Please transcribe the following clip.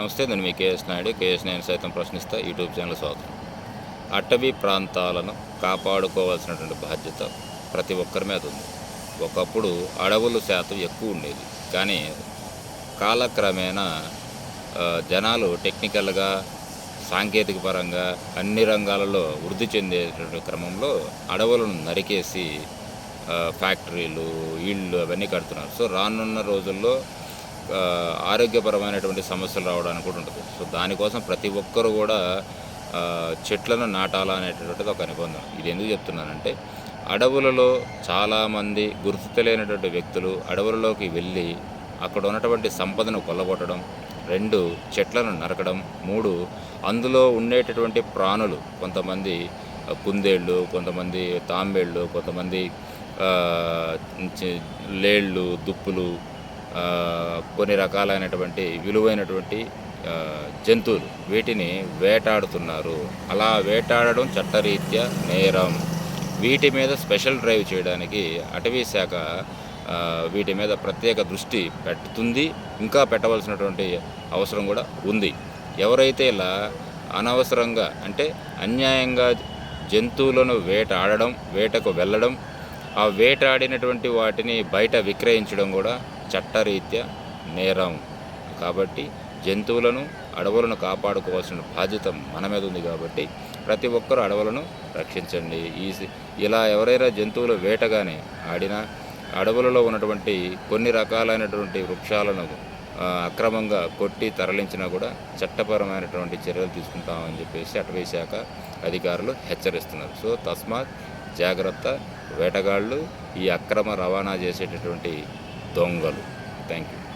నమస్తే నేను మీ కేఎస్ నాయుడు. కేఎస్ నేను సైతం ప్రశ్నిస్తా. యూట్యూబ్ ఛానల్ స్వాగతం. అటవీ ప్రాంతాలను కాపాడుకోవాల్సినటువంటి బాధ్యత ప్రతి ఒక్కరి మీద ఉంది. ఒకప్పుడు అడవుల శాతం ఎక్కువ ఉండేది. కానీ కాలక్రమేణా జనాలు టెక్నికల్గా సాంకేతిక పరంగా అన్ని రంగాలలో వృద్ధి చెందేటువంటి క్రమంలో అడవులను నరికేసి ఫ్యాక్టరీలు ఇళ్ళు అవన్నీ కడుతున్నారు. సో రానున్న రోజుల్లో ఆరోగ్యపరమైనటువంటి సమస్యలు రావడానికి కూడా ఉంటుంది. సో దానికోసం ప్రతి ఒక్కరు కూడా చెట్లను నాటాలా అనేటటువంటిది ఒక నిబంధన. ఇది ఎందుకు చెప్తున్నానంటే అడవులలో చాలామంది గుర్తు తెలియనటువంటి వ్యక్తులు అడవులలోకి వెళ్ళి అక్కడ ఉన్నటువంటి సంపదను కొల్లగొట్టడం రెండు చెట్లను నరకడం మూడు అందులో ఉండేటటువంటి ప్రాణులు కొంతమంది కుందేళ్ళు కొంతమంది తాంబేళ్ళు కొంతమంది లేళ్ళు దుప్పులు కొన్ని రకాలైనటువంటి విలువైనటువంటి జంతువులు వీటిని వేటాడుతున్నారు. అలా వేటాడడం చట్టరీత్యా నేరం. వీటి మీద స్పెషల్ డ్రైవ్ చేయడానికి అటవీ శాఖ వీటి మీద ప్రత్యేక దృష్టి పెడుతుంది. ఇంకా పెట్టవలసినటువంటి అవసరం కూడా ఉంది. ఎవరైతే ఇలా అనవసరంగా అంటే అన్యాయంగా జంతువులను వేటాడడం వేటకు వెళ్ళడం ఆ వేటాడినటువంటి వాటిని బయట విక్రయించడం కూడా చట్టరీత్యా నేరం. కాబట్టి జంతువులను అడవులను కాపాడుకోవాల్సిన బాధ్యత మన మీద ఉంది కాబట్టి ప్రతి ఒక్కరూ అడవులను రక్షించండి. ఈ ఇలా ఎవరైనా జంతువులు వేటగానే ఆడినా అడవులలో ఉన్నటువంటి కొన్ని రకాలైనటువంటి వృక్షాలను అక్రమంగా కొట్టి తరలించినా కూడా చట్టపరమైనటువంటి చర్యలు తీసుకుంటామని చెప్పేసి అటవీ శాఖ అధికారులు హెచ్చరిస్తున్నారు. సో తస్మాత్ జాగ్రత్త వేటగాళ్ళు ఈ అక్రమ రవాణా చేసేటటువంటి దొంగలు. Thank you